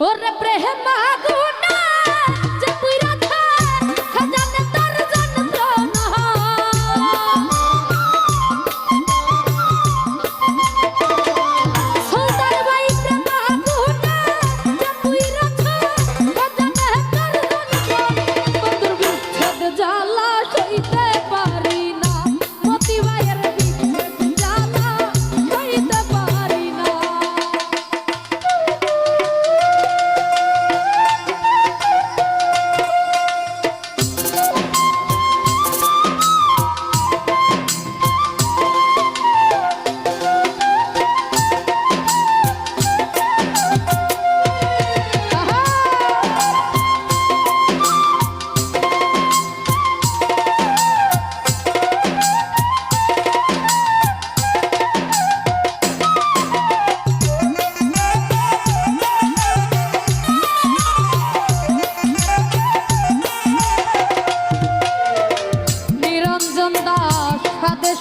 ওরে প্রেম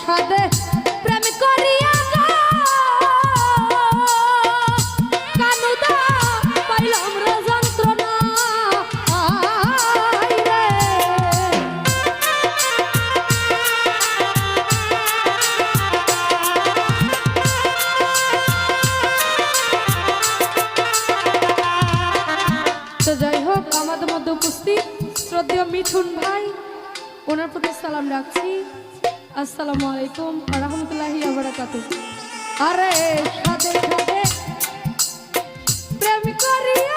সাথে প্রেম করিয়া যাই হোক, আমাদের মধ্যে উপস্থিত শ্রদ্ধেয় মিঠুন ভাই, ওনার প্রতি সালাম রাখছি। আসসালামু আলাইকুম রহমতুল্লাহি আবরাকাতু আরে সাথে সাথে প্রেম করিয়া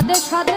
সাধে সাধে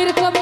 ir tuo metu.